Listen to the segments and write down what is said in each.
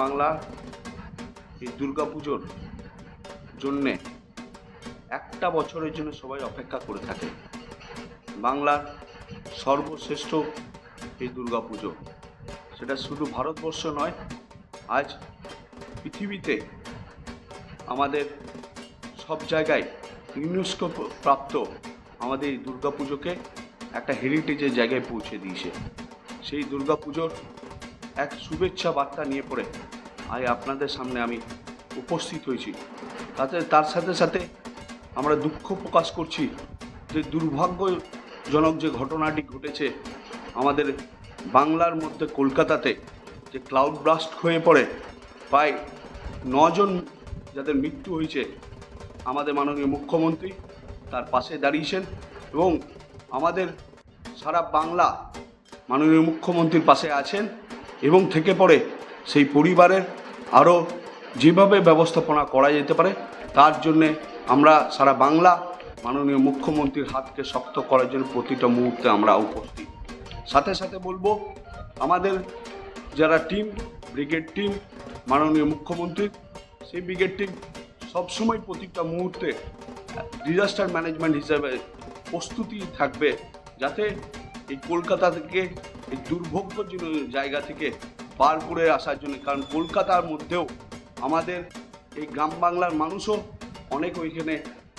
বাংলা এই দুর্গা পুজোর জন্যে একটা বছরের জন্য সবাই অপেক্ষা করে থাকে। বাংলার সর্বশ্রেষ্ঠ এই দুর্গা পুজো সেটা শুধু ভারতবর্ষ নয়, আজ পৃথিবীতে আমাদের সব জায়গায় ইউনেস্কো প্রাপ্ত আমাদের এই দুর্গা পুজোকে একটা হেরিটেজের জায়গায় পৌঁছে দিয়েছে। সেই দুর্গা পুজোর এক শুভেচ্ছা বার্তা নিয়ে পড়ে আজ আপনাদের সামনে আমি উপস্থিত হয়েছি। তাতে তার সাথে সাথে আমরা দুঃখ প্রকাশ করছি যে দুর্ভাগ্যজনক যে ঘটনাটি ঘটেছে আমাদের বাংলার মধ্যে কলকাতাতে যে ক্লাউড ব্লাস্ট হয়ে পড়ে, প্রায় নজন যাদের মৃত্যু হয়েছে, আমাদের মাননীয় মুখ্যমন্ত্রী তার পাশে দাঁড়িয়েছেন এবং আমাদের সারা বাংলা মাননীয় মুখ্যমন্ত্রীর পাশে আছেন। এবং থেকে পড়ে সেই পরিবারের আরও যেভাবে ব্যবস্থাপনা করা যেতে পারে, তার জন্যে আমরা সারা বাংলা মাননীয় মুখ্যমন্ত্রীর হাতকে শক্ত করার জন্য প্রতিটা মুহূর্তে আমরা উপস্থিত। সাথে সাথে বলব, আমাদের যারা টিম, ব্রিগেড টিম, মাননীয় মুখ্যমন্ত্রীর সেই ব্রিগেড টিম সবসময় প্রতিটা মুহূর্তে ডিজাস্টার ম্যানেজমেন্ট হিসাবে প্রস্তুতি থাকবে, যাতে এই কলকাতা থেকে, এই দুর্ভোগ্যজনক জায়গা থেকে পার করে আসার জন্য, কারণ কলকাতার মধ্যেও আমাদের এই গ্রাম বাংলার মানুষও অনেক ওইখানে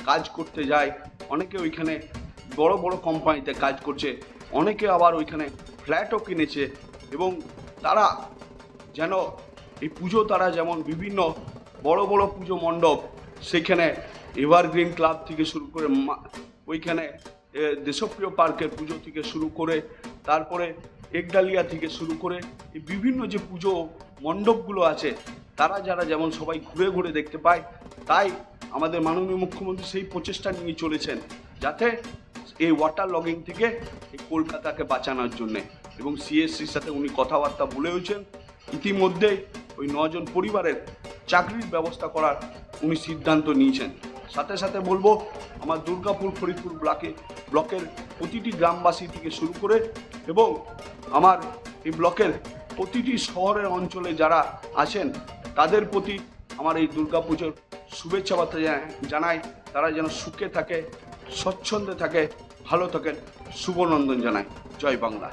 কাজ করতে যায়, অনেকে ওইখানে বড় বড় কোম্পানিতে কাজ করছে, অনেকে আবার ওইখানে ফ্ল্যাটও কিনেছে এবং তারা যেন এই পুজো, তারা যেমন বিভিন্ন বড় বড় পুজো মণ্ডপ, সেখানে এভারগ্রিন ক্লাব থেকে শুরু করে ওইখানে দেশপ্রিয় পার্কের পুজো থেকে শুরু করে, তারপরে একডালিয়া থেকে শুরু করে বিভিন্ন যে পুজো মণ্ডপগুলো আছে, তারা যারা যেমন সবাই ঘুরে ঘুরে দেখতে পায়, তাই আমাদের মাননীয় মুখ্যমন্ত্রী সেই প্রচেষ্টা নিয়ে চলেছেন, যাতে এই ওয়াটার লগিং থেকে এই কলকাতাকে বাঁচানোর জন্যে। এবং সিএসসির সাথে উনি কথাবার্তা বলেওছেন ইতিমধ্যে ওই নজন পরিবারের চাকরির ব্যবস্থা করার উনি সিদ্ধান্ত নিয়েছেন। সাথে সাথে বলব, আমার দুর্গাপুর ফরিদপুর ব্লকে, ব্লকের প্রতিটি গ্রামবাসী থেকে শুরু করে এবং আমার এই ব্লকের প্রতিটি শহরের অঞ্চলে যারা আছেন, তাদের প্রতি আমার এই দুর্গাপুজোর শুভেচ্ছা বার্তা জানাই- তারা যেন সুখে থাকে, স্বচ্ছন্দে থাকে, ভালো থাকেন। শুভনন্দন জানাই। জয় বাংলা।